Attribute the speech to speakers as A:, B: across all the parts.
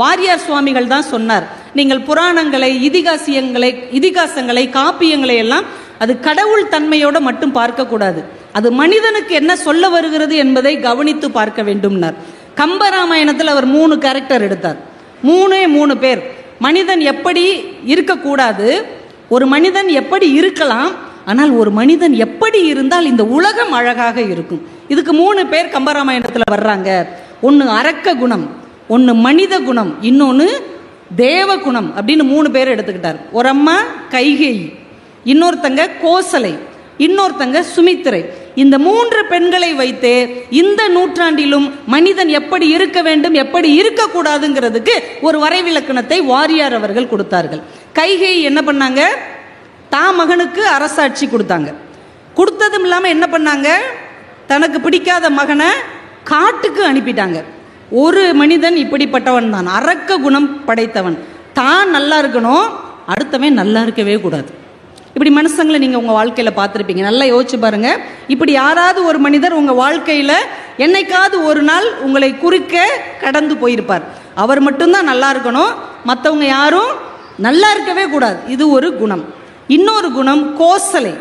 A: வாரியார் சுவாமிகள் தான் சொன்னார். நீங்கள் புராணங்களை இதிகாசியங்களை இதிகாசங்களை காப்பியங்களை எல்லாம் அது கடவுள் தன்மையோட மட்டும் பார்க்கக்கூடாது. அது மனிதனுக்கு என்ன சொல்ல வருகிறது என்பதை கவனித்து பார்க்க வேண்டும்னார். கம்பராமாயணத்தில் அவர் மூணு கேரக்டர் எடுத்தார். மூணே மூணு பேர். மனிதன் எப்படி இருக்கக்கூடாது? ஒரு மனிதன் எப்படி இருக்கலாம்? ஆனால் ஒரு மனிதன் எப்படி இருந்தால் இந்த உலகம் அழகாக இருக்கும். இதுக்கு மூணு பேர் கம்பராமாயணத்தில் வர்றாங்க. ஒன்று அரக்க குணம் ஒன்று மனித குணம் இன்னொன்று தேவ குணம் அப்படின்னு மூணு பேர் எடுத்துக்கிட்டார். ஒரு அம்மா கைகை இன்னொருத்தங்க கோசலை. இன்னொருத்தங்க சுமித்திரை. இந்த மூன்று பெண்களை வைத்து இந்த நூற்றாண்டிலும் மனிதன் எப்படி இருக்க வேண்டும் எப்படி இருக்கக்கூடாதுங்கிறதுக்கு ஒரு வரைவிலக்கணத்தை வாரியார் அவர்கள் கொடுத்தார்கள். கைகை என்ன பண்ணாங்க? தான் மகனுக்கு அரசாட்சி கொடுத்தாங்க. கொடுத்ததும் இல்லாமல் என்ன பண்ணாங்க? தனக்கு பிடிக்காத மகனை காட்டுக்கு அனுப்பிட்டாங்க. ஒரு மனிதன் இப்படிப்பட்டவன் தான். அரக்க குணம் படைத்தவன். தான் நல்லா இருக்கணும் அடுத்தவன் நல்லா இருக்கவே கூடாது. இப்படி மனுஷங்களை நீங்கள் உங்கள் வாழ்க்கையில் பார்த்துருப்பீங்க. நல்லா யோசிச்சு பாருங்க. இப்படி யாராவது ஒரு மனிதர் உங்கள் வாழ்க்கையில் என்னைக்காவது ஒரு நாள் உங்களை குறுக்க கடந்து போயிருப்பார். அவர் மட்டும்தான் நல்லா இருக்கணும் மற்றவங்க யாரும் நல்லா இருக்கவே கூடாது. இது ஒரு குணம். இன்னொரு குணம் கோசலை.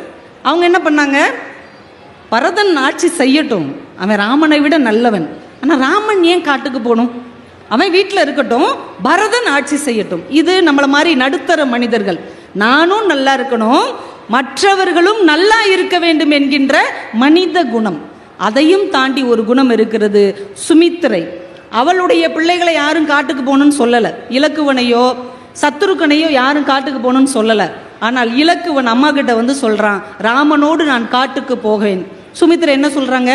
A: அவங்க என்ன பண்ணாங்க? பரதன் ஆட்சி செய்யட்டும். அவன் ராமனை விட நல்லவன். ஆனால் ராமன் ஏன் காட்டுக்கு போகணும்? அவன் வீட்டில் இருக்கட்டும் பரதன் ஆட்சி செய்யட்டும். இது நம்மளை மாதிரி நடுத்தர மனிதர்கள். நானும் நல்லா இருக்கணும் மற்றவர்களும் நல்லா இருக்க வேண்டும் என்கின்ற மனித குணம். அதையும் தாண்டி ஒரு குணம் இருக்கிறது சுமித்திரை. அவளுடைய பிள்ளைகளை யாரும் காட்டுக்கு போகணும்னு சொல்லலை. இலக்குவனையோ சத்துருக்கனையோ யாரும் காட்டுக்கு போகணும்னு சொல்லலை. ஆனால் இலக்குவன் அம்மா கிட்ட வந்து சொல்கிறான் ராமனோடு நான் காட்டுக்கு போவேன் சுமித்ரா என்ன சொல்கிறாங்க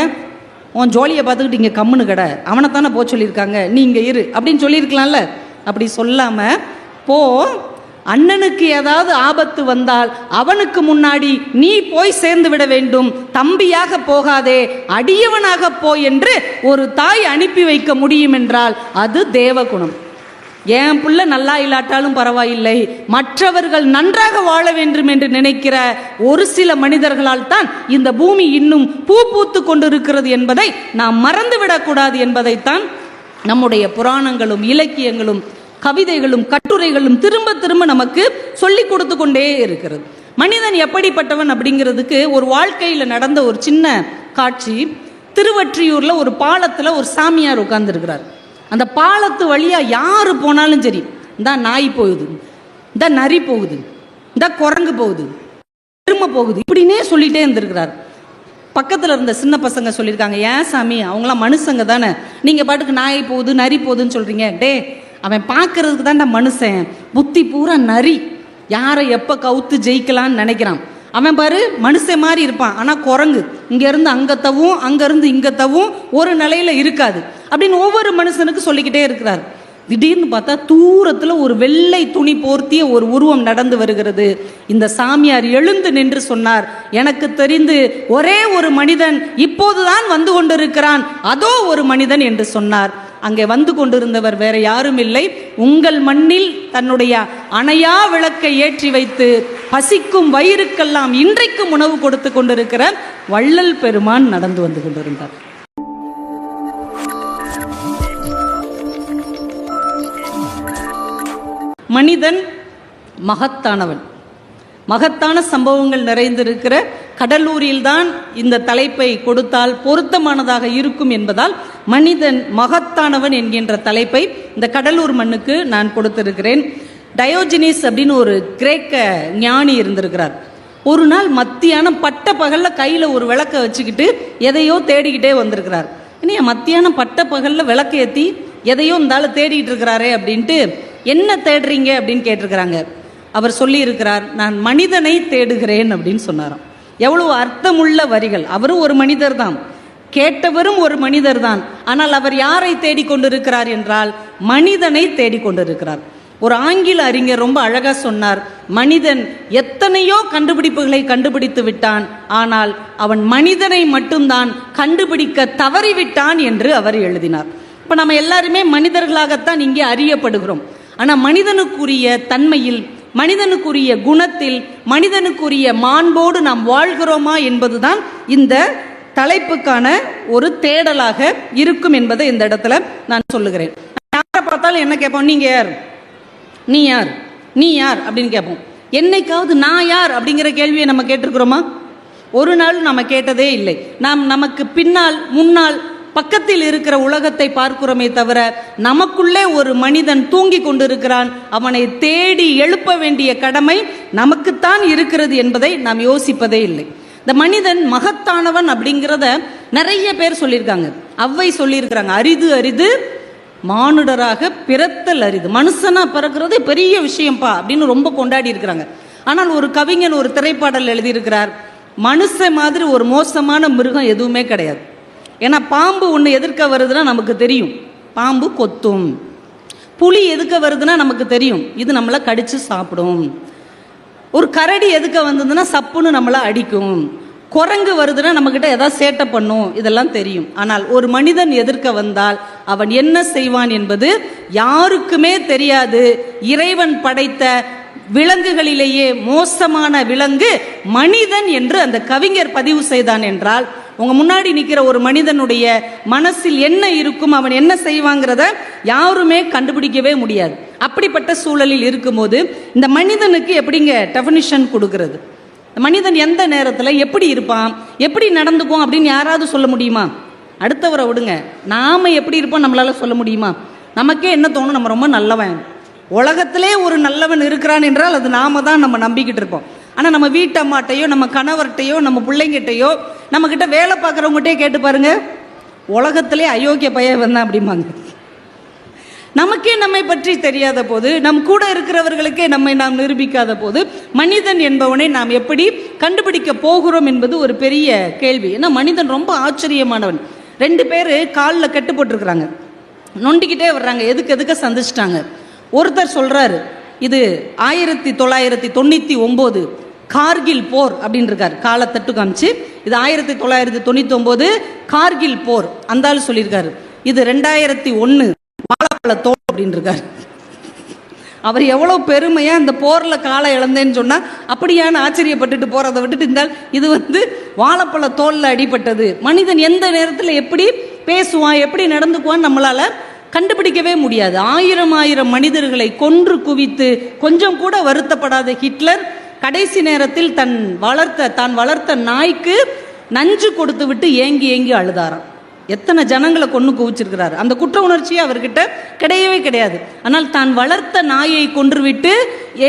A: உன் ஜோலியை பார்த்துக்கிட்டு இங்கே கம்முன்னு கடை. அவனை தானே போக சொல்லியிருக்காங்க. நீ இங்கே இரு. அப்படின்னு சொல்லியிருக்கலாம்ல? அப்படி சொல்லாமல் போ. அண்ணனுக்கு ஏதாவது ஆபத்து வந்தால் அவனுக்கு முன்னாடி நீ போய் சேர்ந்து விட வேண்டும். தம்பியாக போகாதே. அடியவனாக போ என்று ஒரு தாய் அனுப்பி வைக்க முடியும் என்றால் அது தேவகுணம். என் பிள்ளை நல்லா இல்லாட்டாலும் பரவாயில்லை. மற்றவர்கள் நன்றாக வாழ வேண்டும் என்று நினைக்கிற ஒரு சில மனிதர்களால் தான் இந்த பூமி இன்னும் பூ பூத்து கொண்டிருக்கிறது என்பதை நாம் மறந்துவிடக்கூடாது என்பதைத்தான் நம்முடைய புராணங்களும் இலக்கியங்களும் கவிதைகளும் கட்டுரைகளும் திரும்ப திரும்ப நமக்கு சொல்லி கொடுத்து கொண்டே இருக்கிறது. மனிதன் எப்படிப்பட்டவன் அப்படிங்கிறதுக்கு ஒரு வாழ்க்கையில் நடந்த ஒரு சின்ன காட்சி. திருவற்றியூரில் ஒரு பாலத்தில் ஒரு சாமியார் உட்கார்ந்துருக்கிறார். அந்த பாலத்து வழியா யார் போனாலும் சரி இந்த நாய் போகுது இந்த நரி போகுது இந்த குரங்கு போகுது எருமை போகுது இப்படின்னே சொல்லிட்டே இருந்திருக்கிறார். பக்கத்தில் இருந்த சின்ன பசங்க சொல்லியிருக்காங்க ஏன் சாமி அவங்களாம் மனுஷங்க தானே? நீங்கள் பாட்டுக்கு நாய் போகுது நரி போகுதுன்னு சொல்கிறீங்க டே அவன் பார்க்கறதுக்கு தான்டா மனுஷன். புத்தி பூரா நரி. யாரை எப்போ கவுத்து ஜெயிக்கலான்னு நினைக்கிறான். அவன் பாரு மனுஷன் மாதிரி இருப்பான். ஆனால் குரங்கு இங்கேருந்து அங்கே தவும் அங்கேருந்து இங்கே தவும் ஒரு நிலையில் இருக்காது. அப்படின்னு ஒவ்வொரு மனுஷனுக்கு சொல்லிக்கிட்டே இருக்கிறார். திடீர்னு பார்த்தா தூரத்தில் ஒரு வெள்ளை துணி போர்த்திய ஒரு உருவம் நடந்து வருகிறது. இந்த சாமியார் எழுந்து நின்று சொன்னார் எனக்கு தெரிந்து ஒரே ஒரு மனிதன் இப்போதுதான் வந்து கொண்டிருக்கிறான். அதோ ஒரு மனிதன் என்று சொன்னார். அங்கே வந்து கொண்டிருந்தவர் வேற யாரும் இல்லை. உங்கள் மண்ணில் தன்னுடைய அணையா விளக்கை ஏற்றி வைத்து பசிக்கும் வயிறுக்கெல்லாம் இன்றைக்கும் உணவு கொடுத்து கொண்டிருக்கிற வள்ளல் பெருமான் நடந்து வந்து கொண்டிருந்தார். மனிதன் மகத்தானவன். மகத்தான சம்பவங்கள் நிறைந்திருக்கிற கடலூரில்தான் இந்த தலைப்பை கொடுத்தால் பொருத்தமானதாக இருக்கும் என்பதால் மனிதன் மகத்தானவன் என்கின்ற தலைப்பை இந்த கடலூர் மண்ணுக்கு நான் கொடுத்திருக்கிறேன். டயோஜினிஸ் அப்படின்னு ஒரு கிரேக்க ஞானி இருந்திருக்கிறார். ஒரு நாள் மத்தியானம் பட்ட பகல்ல கையில ஒரு விளக்க வச்சுக்கிட்டு எதையோ தேடிக்கிட்டே வந்திருக்கிறார். இனியா மத்தியானம் பட்ட பகல்ல விளக்கு ஏற்றி எதையோ இருந்தாலும் தேடிக்கிட்டு இருக்கிறாரே அப்படின்ட்டு என்ன தேடுறீங்க? அப்படின்னு கேட்டிருக்கிறாங்க. அவர் சொல்லியிருக்கிறார் நான் மனிதனை தேடுகிறேன் அப்படின்னு சொன்னாராம். எவ்வளவு அர்த்தமுள்ள வரிகள். அவரும் ஒரு மனிதர் தான் கேட்டவரும் ஒரு மனிதர் தான் ஆனால் அவர் யாரை தேடிக்கொண்டிருக்கிறார் என்றால் மனிதனை தேடிக்கொண்டிருக்கிறார். ஒரு ஆங்கில அறிஞர் ரொம்ப அழகா சொன்னார் மனிதன் எத்தனையோ கண்டுபிடிப்புகளை கண்டுபிடித்து விட்டான். ஆனால் அவன் மனிதனை மட்டும்தான் கண்டுபிடிக்க தவறிவிட்டான் என்று அவர் எழுதினார். இப்போ நம்ம எல்லாருமே மனிதர்களாகத்தான் இங்கே அறியப்படுகிறோம். ஆனால் மனிதனுக்குரிய தன்மையில் மனிதனுக்குரிய குணத்தில் மனிதனுக்குரிய மாண்போடு நாம் வாழ்கிறோமா என்பதுதான் இந்த தலைப்புக்கான ஒரு தேடலாக இருக்கும் என்பதை இந்த இடத்துல நான் சொல்லுகிறேன். யாரை பார்த்தாலும் என்ன கேட்போம்? நீங்கள் யார்? நீ யார்? நீ யார்? அப்படின்னு கேட்போம். என்னைக்காவது நான் யார்? அப்படிங்கிற கேள்வியை நம்ம கேட்டிருக்கிறோமா? ஒரு நாள் நம்ம கேட்டதே இல்லை. நாம் நமக்கு பின்னால் முன்னால் பக்கத்தில் இருக்கிற உலகத்தை பார்க்கிறோமே தவிர நமக்குள்ளே ஒரு மனிதன் தூங்கி கொண்டிருக்கிறான். அவனை தேடி எழுப்ப வேண்டிய கடமை நமக்குத்தான் இருக்கிறது என்பதை நாம் யோசிப்பதே இல்லை. இந்த மனிதன் மகத்தானவன் அப்படிங்கிறத நிறைய பேர் சொல்லியிருக்காங்க. அவ்வை சொல்லியிருக்கிறாங்க. அரிது அரிது மானுடராக பிறத்தல் அரிது. மனுஷனா பிறக்கிறது பெரிய விஷயம்ப்பா அப்படின்னு ரொம்ப கொண்டாடி இருக்கிறாங்க. ஆனால் ஒரு கவிஞன் ஒரு திரைப்பாடல் எழுதியிருக்கிறார். மனுஷ மாதிரி ஒரு மோசமான மிருகம் எதுவுமே கிடையாது. ஏன்னா பாம்பு ஒன்று எதிர்க்க வருதுன்னா நமக்கு தெரியும். பாம்பு கொத்தும். புளி எதுக்க வருதுன்னா நமக்கு தெரியும். இது நம்மளை கடிச்சு சாப்பிடும். ஒரு கரடி எதுக்க வந்ததுன்னா சப்புன்னு நம்மளை அடிக்கும். குரங்கு வருதுன்னா நம்மக்கிட்ட ஏதாவது சேட்டை பண்ணும். இதெல்லாம் தெரியும். ஆனால் ஒரு மனிதன் எதிர்க்க வந்தால் அவன் என்ன செய்வான் என்பது யாருக்குமே தெரியாது. இறைவன் படைத்த விலங்குகளிலேயே மோசமான விலங்கு மனிதன் என்று அந்த கவிஞர் பதிவு செய்தான் என்றால் உங்க முன்னாடி நிக்கிற ஒரு மனிதனுடைய மனசில் என்ன இருக்கும் அவன் என்ன செய்வாங்கிறத யாருமே கண்டுபிடிக்கவே முடியாது. அப்படிப்பட்ட சூழலில் இருக்கும்போது இந்த மனிதனுக்கு எப்படிங்க டெஃபனிஷன் கொடுக்கிறது? மனிதன் எந்த நேரத்தில் எப்படி இருப்பான் எப்படி நடந்துக்கும் அப்படின்னு யாராவது சொல்ல முடியுமா? அடுத்தவரை விடுங்க. நாம எப்படி இருப்போம் நம்மளால சொல்ல முடியுமா? நமக்கே என்ன தோணும்? நம்ம ரொம்ப நல்லவன். உலகத்திலே ஒரு நல்லவன் இருக்கிறான் என்றால் அது நாம தான் நம்ம நம்பிக்கிட்டு இருப்போம். ஆனால் நம்ம வீட்டு அம்மாட்டையோ நம்ம கணவர்கிட்டையோ நம்ம பிள்ளைங்கிட்டையோ நம்மக்கிட்ட வேலை பார்க்குறவங்ககிட்டயே கேட்டு பாருங்க உலகத்திலே அயோக்கிய பையன் வந்தான் அப்படிம்பாங்க. நமக்கே நம்மை பற்றி தெரியாத போது நம் கூட இருக்கிறவர்களுக்கே நம்மை நாம் நிரூபிக்காத போது மனிதன் என்பவனை நாம் எப்படி கண்டுபிடிக்க போகிறோம் என்பது ஒரு பெரிய கேள்வி. ஏன்னா மனிதன் ரொம்ப ஆச்சரியமானவன். ரெண்டு பேர் காலில் கட்டு போட்டிருக்கிறாங்க. நொண்டிக்கிட்டே வர்றாங்க. எதுக்கு எதுக்க சந்திச்சிட்டாங்க. ஒருத்தர் சொல்கிறாரு இது ஆயிரத்தி தொள்ளாயிரத்தி தொண்ணூற்றி ஒம்பது கார்கில் போர் அப்படின்னு இருக்கார். காலை தட்டு காமிச்சு இது ஆயிரத்தி தொள்ளாயிரத்தி தொண்ணூற்றி ஒம்பது கார்கில் போர் அந்த சொல்லியிருக்காரு. இது ரெண்டாயிரத்தி ஒன்று வாழைப்பழ தோல் அப்படின்னு இருக்காரு. அவர் எவ்வளோ பெருமையாக இந்த போரில் காலை இழந்தேன்னு சொன்னால் அப்படியான ஆச்சரியப்பட்டுட்டு போகிறத விட்டுட்டு இருந்தால் இது வந்து வாழைப்பழ தோலில் அடிபட்டது. மனிதன் எந்த நேரத்தில் எப்படி பேசுவான் எப்படி நடந்துக்குவான் நம்மளால் கண்டுபிடிக்கவே முடியாது. ஆயிரம் ஆயிரம் மனிதர்களை கொன்று குவித்து கொஞ்சம் கூட வருத்தப்படாத ஹிட்லர் கடைசி நேரத்தில் தன் வளர்த்த தான் வளர்த்த நாய்க்கு நஞ்சு கொடுத்து விட்டு ஏங்கி ஏங்கி அழுதாராம். எத்தனை ஜனங்களை கொண்டு குவிச்சிருக்கிறார். அந்த குற்ற உணர்ச்சியே அவர்கிட்ட கிடையவே கிடையாது. ஆனால் தான் வளர்த்த நாயை கொன்றுவிட்டு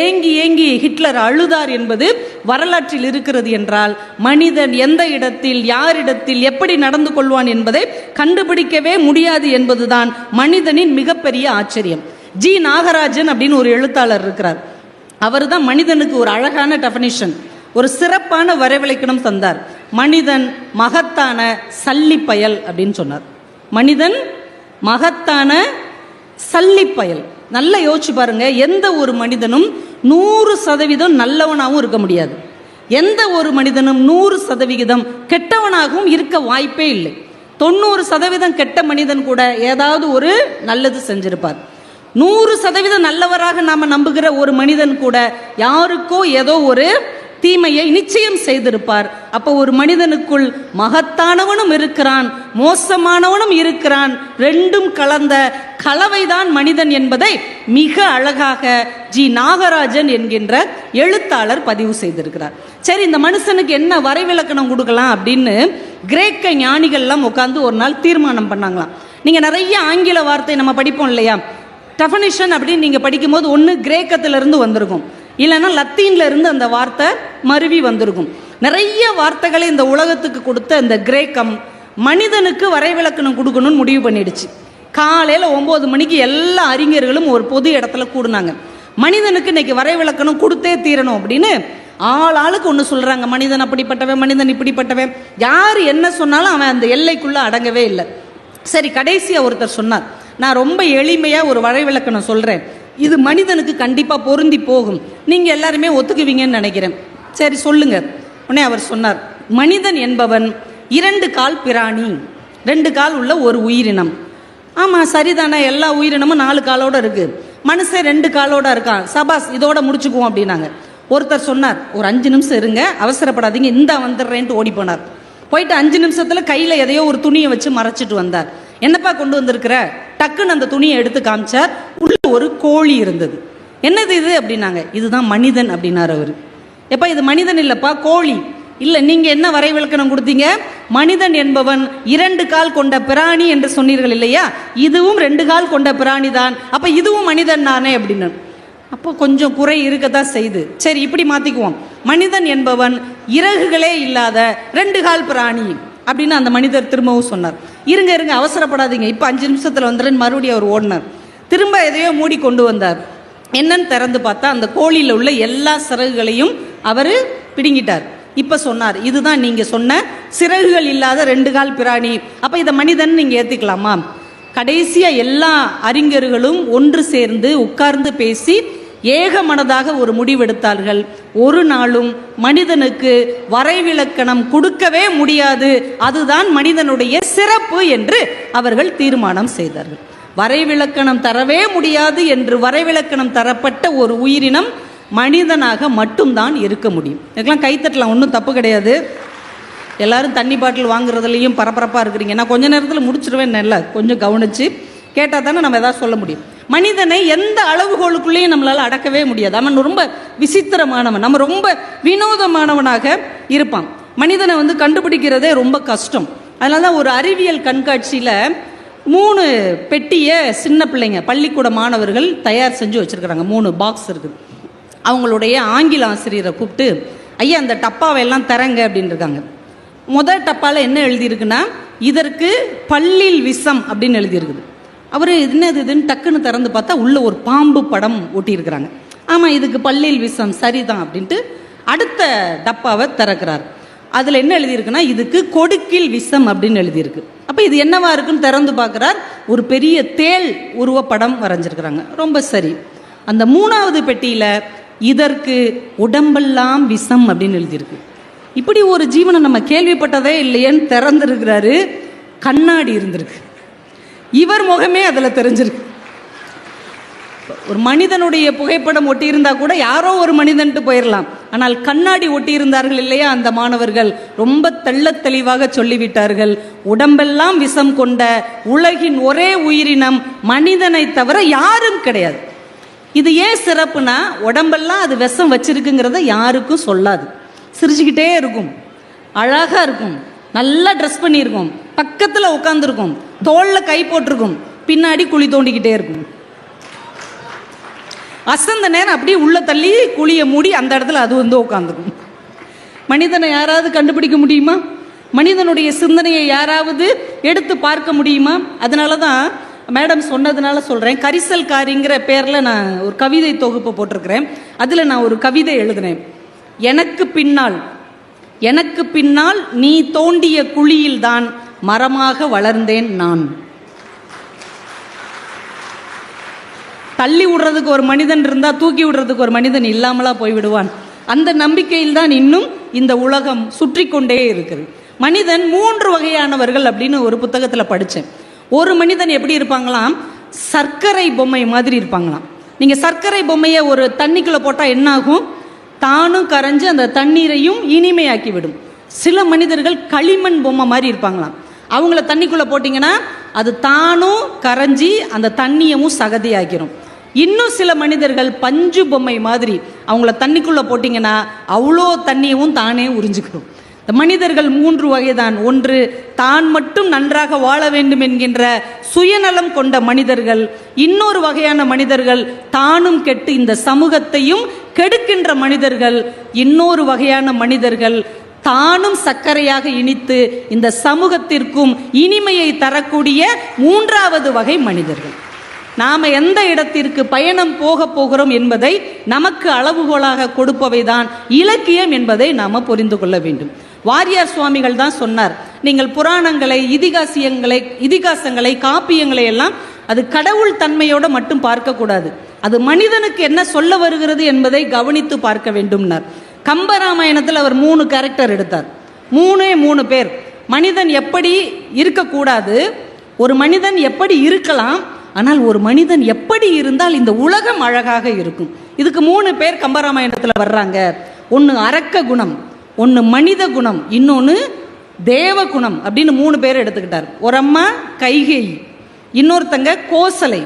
A: ஏங்கி ஏங்கி ஹிட்லர் அழுதார் என்பது வரலாற்றில் இருக்கிறது என்றால் மனிதன் எந்த இடத்தில் யாரிடத்தில் எப்படி நடந்து கொள்வான் என்பதை கண்டுபிடிக்கவே முடியாது என்பதுதான் மனிதனின் மிகப்பெரிய ஆச்சரியம். ஜி நாகராஜன் அப்படின்னு ஒரு எழுத்தாளர் இருக்கிறார். அவர் தான் மனிதனுக்கு ஒரு அழகான டெஃபனிஷன் ஒரு சிறப்பான வரைவிலக்கணம் தந்தார். மனிதன் மகத்தான சல்லிப்பயல் அப்படின்னு சொன்னார். மனிதன் மகத்தான சல்லிப்பயல். நல்லா யோசிச்சு பாருங்க எந்த ஒரு மனிதனும் நூறு சதவீதம் நல்லவனாகவும் இருக்க முடியாது. எந்த ஒரு மனிதனும் நூறு சதவிகிதம் கெட்டவனாகவும் இருக்க வாய்ப்பே இல்லை. தொண்ணூறு சதவீதம் கெட்ட மனிதன் கூட ஏதாவது ஒரு நல்லது செஞ்சிருப்பார். நூறு சதவீதம் நல்லவராக நாம நம்புகிற ஒரு மனிதன் கூட யாருக்கோ ஏதோ ஒரு தீமையை நிச்சயம் செய்திருப்பார். அப்போ ஒரு மனிதனுக்குள் மகத்தானவனும் இருக்கிறான் மோசமானவனும் இருக்கிறான். ரெண்டும் கலந்த கலவைதான் மனிதன் என்பதை மிக அழகாக ஜி நாகராஜன் என்கின்ற எழுத்தாளர் பதிவு செய்திருக்கிறார். சரி இந்த மனுஷனுக்கு என்ன வரைவிலக்கணம் கொடுக்கலாம் அப்படின்னு கிரேக்க ஞானிகள்லாம் உட்காந்து ஒரு நாள் தீர்மானம் பண்ணாங்களாம். நீங்கள் நிறைய ஆங்கில வார்த்தை நம்ம படிப்போம் இல்லையா? டெஃபனிஷன் அப்படின்னு நீங்கள் படிக்கும்போது ஒன்று கிரேக்கத்திலிருந்து வந்திருக்கும். இல்லைன்னா லத்தீன்லேருந்து அந்த வார்த்தை மருவி வந்திருக்கும். நிறைய வார்த்தைகளை இந்த உலகத்துக்கு கொடுத்த இந்த கிரேக்கம் மனிதனுக்கு வரைவிலக்கணம் கொடுக்கணும்னு முடிவு பண்ணிடுச்சு. காலையில் ஒம்பது மணிக்கு எல்லா அறிஞர்களும் ஒரு பொது இடத்துல கூடுனாங்க. மனிதனுக்கு இன்னைக்கு வரைவிலக்கணம் கொடுத்தே தீரணும் அப்படின்னு ஆள் ஆளுக்கு ஒன்று சொல்கிறாங்க மனிதன் அப்படிப்பட்டவன் மனிதன் இப்படிப்பட்டவன். யார் என்ன சொன்னாலும் அவன் அந்த எல்லைக்குள்ளே அடங்கவே இல்லை. சரி கடைசியாக ஒருத்தர் சொன்னார். நான் ரொம்ப எளிமையாக ஒரு வரைவிளக்கணம் சொல்கிறேன் இது மனிதனுக்கு கண்டிப்பாக பொருந்தி போகும். நீங்கள் எல்லாருமே ஒத்துக்குவீங்கன்னு நினைக்கிறேன். சரி சொல்லுங்க. உடனே அவர் சொன்னார் மனிதன் என்பவன் இரண்டு கால் பிராணி ரெண்டு கால் உள்ள ஒரு உயிரினம். ஆமாம் சரிதானே. எல்லா உயிரினமும் நாலு காலோட இருக்குது மனுஷன் ரெண்டு காலோட இருக்கான். சபாஸ் இதோட முடிச்சுக்குவோம் அப்படின்னாங்க. ஒருத்தர் சொன்னார் ஒரு அஞ்சு நிமிஷம் இருங்க அவசரப்படாதீங்க இந்த வந்துடுறேன்ட்டு ஓடி போனார். போயிட்டு அஞ்சு நிமிஷத்தில் கையில் எதையோ ஒரு துணியை வச்சு மறைச்சிட்டு வந்தார். என்னப்பா கொண்டு வந்திருக்கிற? டக்குன்னு அந்த துணியை எடுத்து காமிச்சார். உள்ள ஒரு கோழி இருந்தது. என்னது இது? அப்படின்னாங்க. இதுதான் மனிதன் அப்படின்னார் அவர். எப்பா இது மனிதன் இல்லைப்பா கோழி. இல்லை நீங்கள் என்ன வரை விளக்கணம் கொடுத்தீங்க? மனிதன் என்பவன் இரண்டு கால் கொண்ட பிராணி என்று சொன்னீர்கள் இல்லையா? இதுவும் ரெண்டு கால் கொண்ட பிராணி தான் அப்போ இதுவும் மனிதன் தானே அப்படின்னு அப்போ கொஞ்சம் குறை இருக்கத்தான் செய்து. சரி இப்படி மாற்றிக்குவோம் மனிதன் என்பவன் இறகுகளே இல்லாத ரெண்டு கால் பிராணி. அப்படின்னு அந்த மனிதர் திரும்பவும் சொன்னார். இருங்க இருங்க அவசரப்படாதீங்க. இப்போ அஞ்சு நிமிஷத்தில் வந்துடுன்னு மறுபடியும் அவர் ஓடினார். திரும்ப எதையோ மூடி கொண்டு வந்தார். என்னன்னு திறந்து பார்த்தா அந்த கோழியில் உள்ள எல்லா சிறகுகளையும் அவர் பிடுங்கிட்டார். இப்போ சொன்னார் இதுதான் நீங்கள் சொன்ன சிறகுகள் இல்லாத ரெண்டு கால் பிராணி. அப்போ இதை மனிதன் நீங்கள் ஏற்றுக்கலாமா கடைசியாக எல்லா அறிஞர்களும் ஒன்று சேர்ந்து உட்கார்ந்து பேசி ஏகமனதாக ஒரு முடிவெடுத்தார்கள். ஒரு நாளும் மனிதனுக்கு வரைவிலக்கணம் கொடுக்கவே முடியாது. அதுதான் மனிதனுடைய சிறப்பு என்று அவர்கள் தீர்மானம் செய்தார்கள். வரைவிலக்கணம் தரவே முடியாது என்று வரைவிலக்கணம் தரப்பட்ட ஒரு உயிரினம் மனிதனாக மட்டும்தான் இருக்க முடியும். இதுக்கெல்லாம் கைத்தட்டலாம் ஒன்றும் தப்பு கிடையாது. எல்லாரும் தண்ணி பாட்டில் வாங்குறதுலையும் பரபரப்பாக இருக்கிறீங்க. நான் கொஞ்ச நேரத்தில் முடிச்சிருவேன் இல்லை கொஞ்சம் கவனித்து கேட்டால் தானே நம்ம எதாவது சொல்ல முடியும். மனிதனை எந்த அளவுகோலுக்குள்ளேயும் நம்மளால் அடக்கவே முடியாது. அவன் ரொம்ப விசித்திரமானவன். நம்ம ரொம்ப வினோதமானவனாக இருப்பான். மனிதனை வந்து கண்டுபிடிக்கிறதே ரொம்ப கஷ்டம். அதனால தான் ஒரு அறிவியல் கண்காட்சியில் மூணு பெட்டியை சின்ன பிள்ளைங்க பள்ளிக்கூட மாணவர்கள் தயார் செஞ்சு வச்சுருக்குறாங்க. மூணு பாக்ஸ் இருக்குது. அவங்களுடைய ஆங்கில ஆசிரியரை கூப்பிட்டு ஐயா அந்த டப்பாவை எல்லாம் தரங்க அப்படின்னு இருக்காங்க. முதல் டப்பாவில் என்ன எழுதியிருக்குன்னா இதற்கு பள்ளில் விஷம் அப்படின்னு எழுதியிருக்குது. அவர் என்னது இதுன்னு டக்குன்னு திறந்து பார்த்தா உள்ள ஒரு பாம்பு படம் ஒட்டியிருக்கிறாங்க. ஆமாம் இதுக்கு பள்ளியில் விஷம் சரிதான் அப்படின்ட்டு அடுத்த டப்பாவை திறக்கிறார். அதில் என்ன எழுதியிருக்குன்னா இதுக்கு கொடுக்கில் விஷம் அப்படின்னு எழுதியிருக்கு. அப்போ இது என்னவா இருக்குன்னு திறந்து பார்க்குறார். ஒரு பெரிய தேள் படம் வரைஞ்சிருக்கிறாங்க. ரொம்ப சரி. அந்த மூணாவது பெட்டியில் இதற்கு உடம்பெல்லாம் விஷம் அப்படின்னு எழுதியிருக்கு. இப்படி ஒரு ஜீவனை நம்ம கேள்விப்பட்டதே இல்லையேன்னு திறந்துருக்கிறாரு. கண்ணாடி இருந்திருக்கு. இவர் முகமே அதில் தெரிஞ்சிருக்கு. ஒரு மனிதனுடைய புகைப்படம் ஒட்டியிருந்தா கூட யாரோ ஒரு மனிதன்ட்டு போயிடலாம் ஆனால் கண்ணாடி ஒட்டியிருந்தார்கள் இல்லையா அந்த மாணவர்கள்? ரொம்ப தெள்ள தெளிவாக சொல்லிவிட்டார்கள். உடம்பெல்லாம் விஷம் கொண்ட உலகின் ஒரே உயிரினம் மனிதனை தவிர யாரும் கிடையாது. இது ஏன் சிறப்புனா உடம்பெல்லாம் அது விஷம் வச்சிருக்குங்கிறத யாருக்கும் சொல்லாது. சிரிச்சுக்கிட்டே இருக்கும். அழகாக இருக்கும். நல்லா ட்ரெஸ் பண்ணியிருக்கோம். பக்கத்தில் உட்காந்துருக்கும் தோளில் கை போட்டிருக்கும். பின்னாடி குழி தோண்டிக்கிட்டே இருக்கும். அசந்த நேரம் அப்படியே உள்ள தள்ளி குழியை மூடி அந்த இடத்துல அது வந்து உட்காந்துக்கும் மனிதனை யாராவது கண்டுபிடிக்க முடியுமா? மனிதனுடைய சிந்தனையை யாராவது எடுத்து பார்க்க முடியுமா? அதனால தான் மேடம் சொன்னதுனால சொல்கிறேன் கரிசல்காரிங்கிற பேரில் நான் ஒரு கவிதை தொகுப்பு போட்டிருக்கிறேன். அதில் நான் ஒரு கவிதை எழுதினேன் எனக்கு பின்னால் எனக்கு பின்னால் நீ தோண்டிய குழியில்தான் மரமாக வளர்ந்தேன் நான். தள்ளி விடுறதுக்கு ஒரு மனிதன் இருந்தா தூக்கி விடுறதுக்கு ஒரு மனிதன் இல்லாமலா போய்விடுவான். அந்த நம்பிக்கையில் தான் இன்னும் இந்த உலகம் சுற்றி கொண்டே இருக்குது. மனிதன் மூன்று வகையானவர்கள் அப்படின்னு ஒரு புத்தகத்தில் படித்தேன் ஒரு மனிதன் எப்படி இருப்பாங்களாம்? சர்க்கரை பொம்மை மாதிரி இருப்பாங்களாம். நீங்கள் சர்க்கரை பொம்மையை ஒரு தண்ணிக்குள்ளே போட்டால் என்ன ஆகும் தானும் கரைஞ்சு அந்த தண்ணீரையும் இனிமையாக்கி விடும் சில மனிதர்கள் களிமண் பொம்மை மாதிரி இருப்பாங்களாம். அவங்கள தண்ணிக்குள்ளே போட்டிங்கன்னா அது தானும் கரைஞ்சி அந்த தண்ணியவும் சகதியாக்கிரும். இன்னும் சில மனிதர்கள் பஞ்சு பொம்மை மாதிரி அவங்கள தண்ணிக்குள்ளே போட்டிங்கன்னா அவ்வளோ தண்ணியவும் தானே உறிஞ்சுக்கிறோம் மனிதர்கள் மூன்று வகைதான். ஒன்று தான் மட்டும் நன்றாக வாழ வேண்டும் என்கின்ற சுயநலம் கொண்ட மனிதர்கள். இன்னொரு வகையான மனிதர்கள் தானும் கெட்டு இந்த சமூகத்தையும் கெடுக்கின்ற மனிதர்கள். இன்னொரு வகையான மனிதர்கள் தானும் சர்க்கரையாக இனித்து இந்த சமூகத்திற்கும் இனிமையை தரக்கூடிய மூன்றாவது வகை மனிதர்கள். நாம் எந்த இடத்திற்கு பயணம் போக போகிறோம் என்பதை நமக்கு அளவுகோலாக கொடுப்பவைதான் இலக்கியம் என்பதை நாம் புரிந்து கொள்ள வேண்டும். வாரியார் சுவாமிகள் தான் சொன்னார் நீங்கள் புராணங்களை இதிகாசியங்களை இதிகாசங்களை காப்பியங்களை எல்லாம் அது கடவுள் தன்மையோடு மட்டும் பார்க்கக்கூடாது அது மனிதனுக்கு என்ன சொல்ல வருகிறது என்பதை கவனித்து பார்க்க வேண்டும்னார். கம்பராமாயணத்தில் அவர் மூணு கேரக்டர் எடுத்தார். மூணே மூணு பேர். மனிதன் எப்படி இருக்கக்கூடாது? ஒரு மனிதன் எப்படி இருக்கலாம்? ஆனால் ஒரு மனிதன் எப்படி இருந்தால் இந்த உலகம் அழகாக இருக்கும். இதுக்கு மூணு பேர் கம்பராமாயணத்தில் வர்றாங்க. ஒன்று அரக்க குணம் ஒன்று மனித குணம் இன்னொன்று தேவகுணம் அப்படின்னு மூணு பேர் எடுத்துக்கிட்டார். ஒரு அம்மா கைகை இன்னொருத்தங்க கோசலை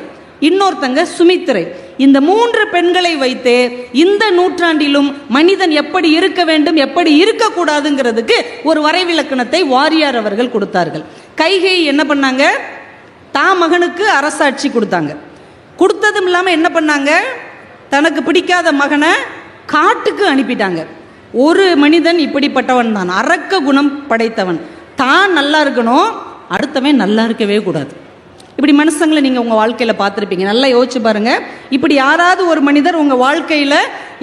A: இன்னொருத்தங்க சுமித்திரை. இந்த மூன்று பெண்களை வைத்து இந்த நூற்றாண்டிலும் மனிதன் எப்படி இருக்க வேண்டும் எப்படி இருக்கக்கூடாதுங்கிறதுக்கு ஒரு வரைவிலக்கணத்தை வாரியார் அவர்கள் கொடுத்தார்கள். கைகை என்ன பண்ணாங்க? தான் மகனுக்கு அரசாட்சி கொடுத்தாங்க. கொடுத்ததும் இல்லாமல் என்ன பண்ணாங்க? தனக்கு பிடிக்காத மகனை காட்டுக்கு அனுப்பிட்டாங்க. ஒரு மனிதன் இப்படிப்பட்டவன் தான். அரக்க குணம் படைத்தவன். தான் நல்லா இருக்கணும் அடுத்தவன் நல்லா இருக்கவே கூடாது. இப்படி மனுஷங்களை நீங்கள் உங்கள் வாழ்க்கையில் பார்த்துருப்பீங்க. நல்லா யோசிச்சு பாருங்க. இப்படி யாராவது ஒரு மனிதர் உங்கள் வாழ்க்கையில்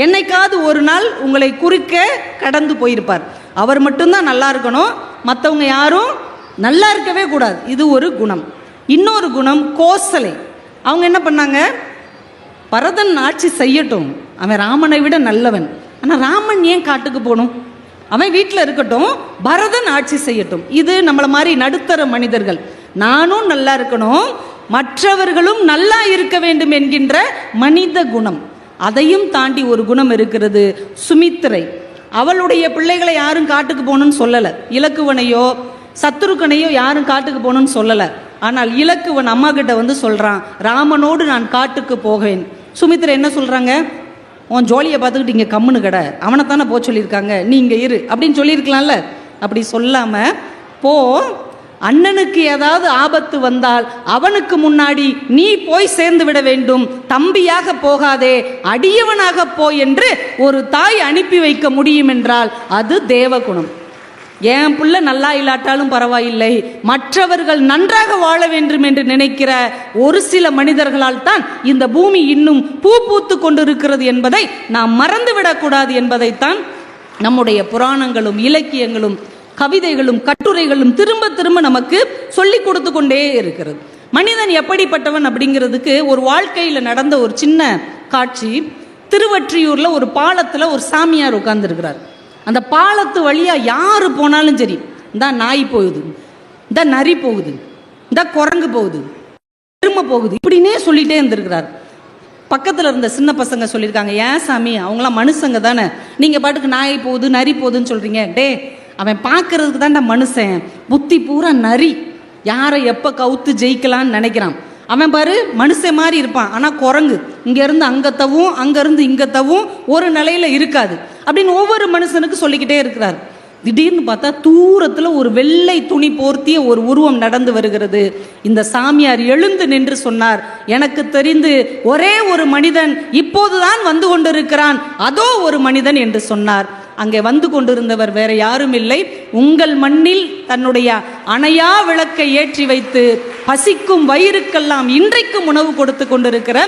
A: என்னைக்காவது ஒரு நாள் உங்களை குறுக்க கடந்து போயிருப்பார். அவர் மட்டும்தான் நல்லா இருக்கணும். மற்றவங்க யாரும் நல்லா இருக்கவே கூடாது. இது ஒரு குணம். இன்னொரு குணம் கோசலை. அவங்க என்ன பண்ணாங்க? பரதன் ஆட்சி செய்யட்டும். அவன் ராமனை விட நல்லவன். ஆனால் ராமன் ஏன் காட்டுக்கு போகணும்? அவன் வீட்டில் இருக்கட்டும் பரதன் ஆட்சி செய்யட்டும். இது நம்மளை மாதிரி நடுத்தர மனிதர்கள். நானும் நல்லா இருக்கணும் மற்றவர்களும் நல்லா இருக்க வேண்டும் என்கின்ற மனித குணம். அதையும் தாண்டி ஒரு குணம் இருக்கிறது சுமித்திரை. அவளுடைய பிள்ளைகளை யாரும் காட்டுக்கு போகணும்னு சொல்லலை. இலக்குவனையோ சத்துருக்கனையோ யாரும் காட்டுக்கு போகணும்னு சொல்லலை. ஆனால் இலக்குவன் அம்மா கிட்ட வந்து சொல்கிறான் ராமனோடு நான் காட்டுக்கு போவேன் சுமித்ரா என்ன சொல்கிறாங்க உன் ஜோலியை பார்த்துக்கிட்டு இங்கே கம்முன்னு கடை அவனை தானே போக சொல்லியிருக்காங்க நீ இங்கே இரு. அப்படின்னு சொல்லியிருக்கலாம்ல. அப்படி சொல்லாமல் போ அண்ணனுக்கு ஏதாவது ஆபத்து வந்தால் அவனுக்கு முன்னாடி நீ போய் சேர்ந்து விட வேண்டும். தம்பியாக போகாதே அடியவனாக போ என்று ஒரு தாய் அனுப்பி வைக்க முடியும் என்றால் அது தேவகுணம். என் புள்ள நல்லா இல்லாட்டாலும் பரவாயில்லை. மற்றவர்கள் நன்றாக வாழ வேண்டும் என்று நினைக்கிற ஒரு சில மனிதர்களால் தான் இந்த பூமி இன்னும் பூ பூத்து கொண்டிருக்கிறது என்பதை நாம் மறந்துவிடக்கூடாது என்பதைத்தான் நம்முடைய புராணங்களும் இலக்கியங்களும் கவிதைகளும் கட்டுரைகளும் திரும்ப திரும்ப நமக்கு சொல்லி கொடுத்து கொண்டே இருக்கிறது. மனிதன் எப்படிப்பட்டவன் அப்படிங்கிறதுக்கு ஒரு வாழ்க்கையில் நடந்த ஒரு சின்ன காட்சி. திருவற்றியூரில் ஒரு பாலத்தில் ஒரு சாமியார் உட்கார்ந்துருக்கிறார். அந்த பாலத்து வழியாக யார் போனாலும் சரி இந்த நாய் போகுது இந்த நரி போகுது இந்த குரங்கு போகுது எருமை போகுது இப்படின்னே சொல்லிட்டே இருந்திருக்கிறார். பக்கத்தில் இருந்த சின்ன பசங்க சொல்லியிருக்காங்க ஏன் சாமி அவங்களாம் மனுஷங்க தானே? நீங்கள் பாட்டுக்கு நாய் போகுது நரி போகுதுன்னு சொல்கிறீங்க டே அவன் பார்க்கறதுக்கு தான்டா மனுஷன். புத்தி பூரா நரி. யாரை எப்போ கவுத்து ஜெயிக்கலான்னு நினைக்கிறான். அவன் பாரு மனுஷன் மாதிரி இருப்பான். ஆனால் குரங்கு. இங்கேருந்து அங்கே தவும் அங்கேருந்து இங்கே தவும் ஒரு நிலையில் இருக்காது. அப்படின்னு ஒவ்வொரு மனுஷனுக்கு சொல்லிக்கிட்டே இருக்கிறார். திடீர்னு பார்த்தா தூரத்தில் ஒரு வெள்ளை துணி போர்த்திய ஒரு உருவம் நடந்து வருகிறது. இந்த சாமியார் எழுந்து நின்று சொன்னார் எனக்கு தெரிந்து ஒரே ஒரு மனிதன் இப்போதுதான் வந்து கொண்டிருக்கிறான். அதோ ஒரு மனிதன் என்று சொன்னார். அங்கே வந்து கொண்டிருந்தவர் வேற யாரும் இல்லை. உங்கள் மண்ணில் தன்னுடைய அணையா விளக்கை ஏற்றி வைத்து பசிக்கும் வயிறுக்கெல்லாம் இன்றைக்கும் உணவு கொடுத்து கொண்டிருக்கிற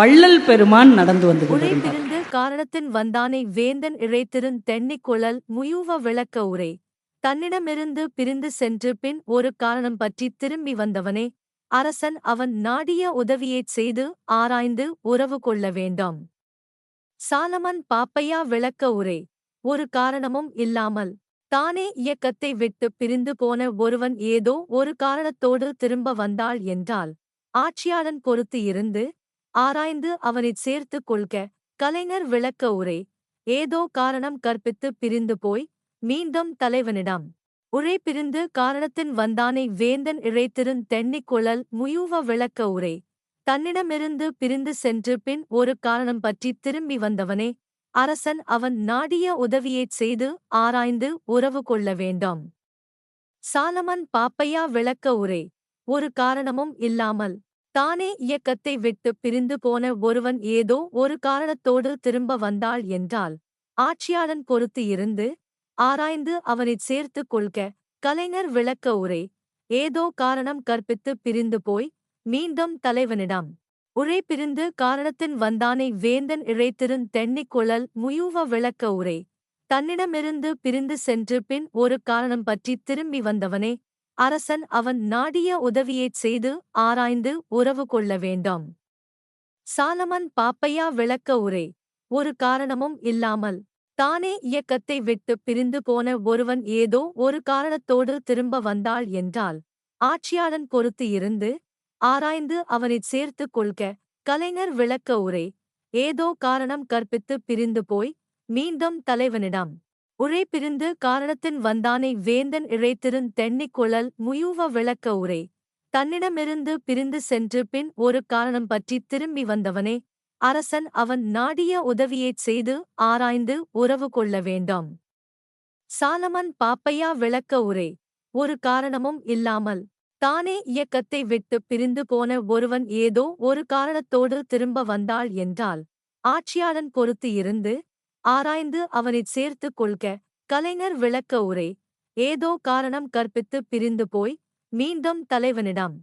A: வள்ளல் பெருமான் நடந்து வந்து கொண்டிருந்தார்.
B: காரணத்தின் வந்தானை வேந்தன் இழைத்திருந் தென்னிக்குழல் குழல் விளக்க உரை. தன்னிடமிருந்து பிரிந்து சென்று பின் ஒரு காரணம் பற்றி திரும்பி வந்தவனே அரசன் அவன் நாடிய உதவியைச் செய்து ஆராய்ந்து உறவு கொள்ள வேண்டாம். சாலமன் பாப்பையா விளக்க உரை. ஒரு காரணமும் இல்லாமல் தானே இயக்கத்தை விட்டு பிரிந்து போன ஒருவன் ஏதோ ஒரு காரணத்தோடு திரும்ப வந்தாள் என்றால் ஆட்சியாளன் பொறுத்து இருந்து ஆராய்ந்து அவனைச் சேர்த்துக் கொள்க. கலைஞர் விளக்க உரை. ஏதோ காரணம் கற்பித்து பிரிந்து போய் மீண்டும் தலைவனிடம். உரை பிரிந்து காரணத்தின் வந்தானை வேந்தன் இழைத்திருந் தென்னிக்குழல் குழல் விளக்க உரை. தன்னிடமிருந்து பிரிந்து சென்று பின் ஒரு காரணம் பற்றி திரும்பி வந்தவனே. அரசன் அவன் நாடிய உதவியைச் செய்து ஆராய்ந்து உறவு கொள்ள வேண்டாம். சாலமன் பாப்பையா விளக்க உரை. ஒரு காரணமும் இல்லாமல் தானே இயக்கத்தை விட்டு பிரிந்து போன ஒருவன் ஏதோ ஒரு காரணத்தோடு திரும்ப வந்தாள் என்றால் ஆட்சியாளன் பொறுத்து இருந்து ஆராய்ந்து அவனைச் சேர்த்துக் கொள்க கலைஞர் விளக்க உரை. ஏதோ காரணம் கற்பித்து பிரிந்து போய் மீண்டும் தலைவனிடம். உரை பிரிந்து காரணத்தின் வந்தானை வேந்தன் இழைத்திருந் தென்னிக்குழல் முயூவ விளக்க உரை. தன்னிடமிருந்து பிரிந்து சென்று பின் ஒரு காரணம் பற்றி திரும்பி வந்தவனே அரசன் அவன் நாடிய உதவியைச் செய்து ஆராய்ந்து உறவு கொள்ள வேண்டாம். சாலமன் பாப்பையா விளக்க உரை ஒரு காரணமும் இல்லாமல் தானே இயக்கத்தை விட்டு பிரிந்து போன ஒருவன் ஏதோ ஒரு காரணத்தோடு திரும்ப வந்தாள் என்றால் ஆட்சியாளன் பொறுத்து இருந்து ஆராய்ந்து அவனைச் சேர்த்துக் கொள்க கலைஞர் விளக்க உரை ஏதோ காரணம் கற்பித்து பிரிந்து போய் மீண்டும் தலைவனிடம். உரை பிரிந்து காரணத்தின் வந்தானை வேந்தன் இழைத்திருந் தென்னிக்குழல் முயூவ விளக்க உரை. தன்னிடமிருந்து பிரிந்து சென்று பின் ஒரு காரணம் பற்றி திரும்பி வந்தவனே அரசன் அவன் நாடிய உதவியைச் செய்து ஆராய்ந்து உறவு கொள்ள வேண்டாம். சாலமன் பாப்பையா விளக்க உரை. ஒரு காரணமும் இல்லாமல் தானே இயக்கத்தை விட்டு பிரிந்து போன ஒருவன் ஏதோ ஒரு காரணத்தோடு திரும்ப வந்தாள் என்றால் ஆட்சியாளன் பொறுத்து இருந்து ஆராய்ந்து அவனைச் சேர்த்துக் கொள்க. கலைஞர் விளக்க உரை. ஏதோ காரணம் கற்பித்து பிரிந்து போய் மீண்டும் தலைவனிடம்.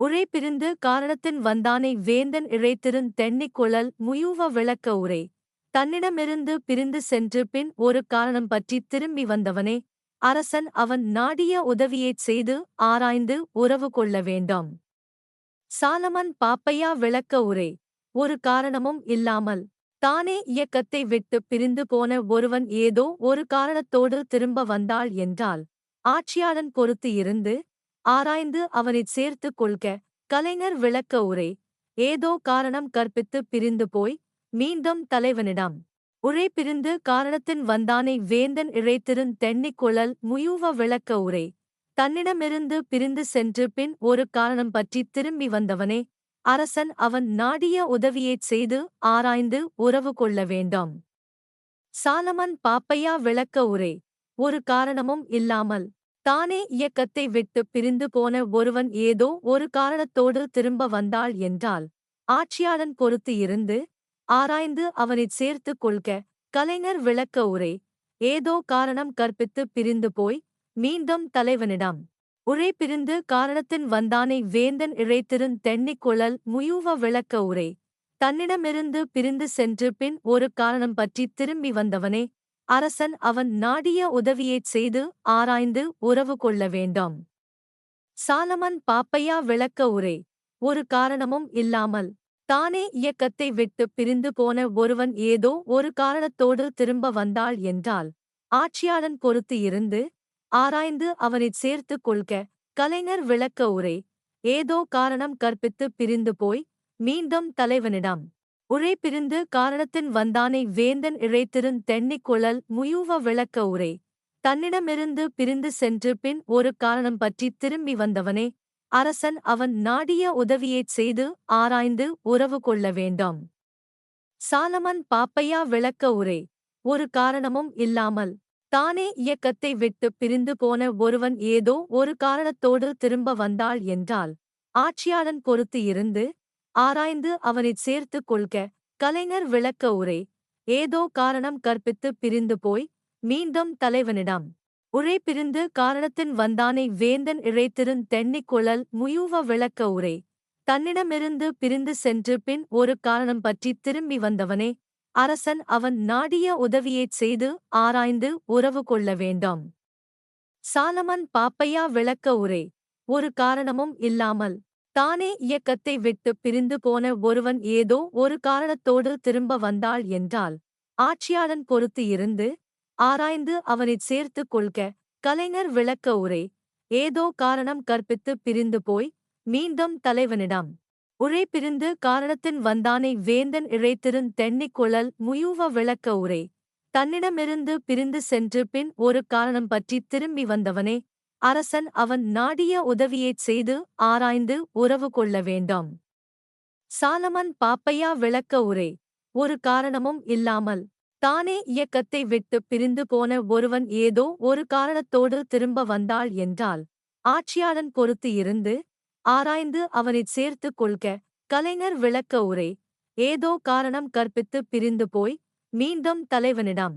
B: உரை பிரிந்து காரணத்தின் வந்தானை வேந்தன் இழைத்திருந் தென்னிக் குழல் முயூவ விளக்க உரை. தன்னிடமிருந்து பிரிந்து சென்று பின் ஒரு காரணம் பற்றி திரும்பி வந்தவனே. அரசன் அவன் நாடிய உதவியைச் செய்து ஆராய்ந்து உறவு கொள்ள வேண்டாம். சாலமன் பாப்பையா விளக்க உரை. ஒரு காரணமும் இல்லாமல் தானே இயக்கத்தை விட்டு பிரிந்து போன ஒருவன் ஏதோ ஒரு காரணத்தோடு திரும்ப வந்தாள் என்றால் ஆட்சியாளன் பொறுத்து இருந்து ஆராய்ந்து அவனைச் சேர்த்துக் கொள்க கலைஞர் விளக்க உரை. ஏதோ காரணம் கற்பித்து பிரிந்து போய் மீண்டும் தலைவனிடம். உரை பிரிந்து காரணத்தின் வந்தானை வேந்தன் இழைத்திருந் தென்னிக் குழல் முயூவ விளக்க உரை. தன்னிடமிருந்து பிரிந்து சென்று பின் ஒரு காரணம் பற்றி திரும்பி வந்தவனே அரசன் அவன் நாடிய உதவியைச் செய்து ஆராய்ந்து உறவு கொள்ள வேண்டாம். சாலமன் பாப்பையா விளக்க உரை ஒரு காரணமும் இல்லாமல் தானே இயக்கத்தை விட்டு பிரிந்து போன ஒருவன் ஏதோ ஒரு காரணத்தோடு திரும்ப வந்தாள் என்றால் ஆட்சியாளன் பொறுத்து இருந்து ஆராய்ந்து அவனைச் சேர்த்துக் கொள்க கலைஞர் விளக்க உரை ஏதோ காரணம் கற்பித்து பிரிந்து போய் மீண்டும் தலைவனிடம் உரை பிரிந்து காரணத்தின் வந்தானை வேந்தன் இழைத்திருந் தென்னிக் குழல் முயூவ விளக்க உரை. தன்னிடமிருந்து பிரிந்து சென்று பின் ஒரு காரணம் பற்றி திரும்பி வந்தவனே அரசன் அவன் நாடிய உதவியைச் செய்து ஆராய்ந்து உறவு கொள்ள வேண்டாம். சாலமன் பாப்பையா விளக்க உரை. ஒரு காரணமும் இல்லாமல் தானே இயக்கத்தை விட்டு பிரிந்து போன ஒருவன் ஏதோ ஒரு காரணத்தோடு திரும்ப வந்தாள் என்றால் ஆட்சியாளன் பொறுத்து இருந்து ஆராய்ந்து அவனைச் சேர்த்துக் கொள்க. கலைஞர் விளக்க உரை. ஏதோ காரணம் கற்பித்து பிரிந்து போய் மீண்டும் தலைவனிடம். உரை பிரிந்து காரணத்தின் வந்தானை வேந்தன் இழைத்திருந் தென்னிக்குழல் முயூவ விளக்க உரை. தன்னிடமிருந்து பிரிந்து சென்று பின் ஒரு காரணம் பற்றி திரும்பி வந்தவனே. அரசன் அவன் நாடிய உதவியைச் செய்து ஆராய்ந்து உறவு கொள்ள வேண்டாம். சாலமன் பாப்பையா விளக்க உரை. ஒரு காரணமும் இல்லாமல் தானே இயக்கத்தை விட்டு பிரிந்து போன ஒருவன் ஏதோ ஒரு காரணத்தோடு திரும்ப வந்தாள் என்றால் ஆட்சியாளன் பொறுத்து இருந்து ஆராய்ந்து அவனைச் சேர்த்துக் கொள்க கலைஞர் விளக்க உரை. ஏதோ காரணம் கற்பித்து பிரிந்து போய் மீண்டும் தலைவனிடம். உரை பிரிந்து காரணத்தின் வந்தானை வேந்தன் இழைத்திருந் தென்னிக் குழல் முயூவ விளக்க உரை. தன்னிடமிருந்து பிரிந்து சென்று பின் ஒரு காரணம் பற்றி திரும்பி வந்தவனே அரசன் அவன் நாடிய உதவியைச் செய்து ஆராய்ந்து உறவு கொள்ள வேண்டாம். சாலமன் பாப்பையா விளக்க உரை ஒரு காரணமும் இல்லாமல் தானே இயக்கத்தை விட்டு பிரிந்து போன ஒருவன் ஏதோ ஒரு காரணத்தோடு திரும்ப வந்தாள் என்றால் ஆட்சியாளன் பொறுத்து இருந்து ஆராய்ந்து அவனைச் சேர்த்துக் கொள்க கலைஞர் விளக்க உரை ஏதோ காரணம் கற்பித்து பிரிந்து போய் மீண்டும் தலைவனிடம் உரை பிரிந்து காரணத்தின் வந்தானை வேந்தன் இழைத்திருந் தென்னிக் குழல் முயூவ விளக்க உரை. தன்னிடமிருந்து பிரிந்து சென்று பின் ஒரு காரணம் பற்றி திரும்பி வந்தவனே அரசன் அவன் நாடிய உதவியைச் செய்து ஆராய்ந்து உறவு கொள்ள வேண்டாம். சாலமன் பாப்பையா விளக்க உரை. ஒரு காரணமும் இல்லாமல் தானே இயக்கத்தை விட்டு பிரிந்து போன ஒருவன் ஏதோ ஒரு காரணத்தோடு திரும்ப வந்தாள் என்றால் ஆட்சியாளன் பொறுத்து இருந்து ஆராய்ந்து அவனைச் சேர்த்துக் கொள்க. கலைஞர் விளக்க உரை. ஏதோ காரணம் கற்பித்து பிரிந்து போய் மீண்டும் தலைவனிடம்.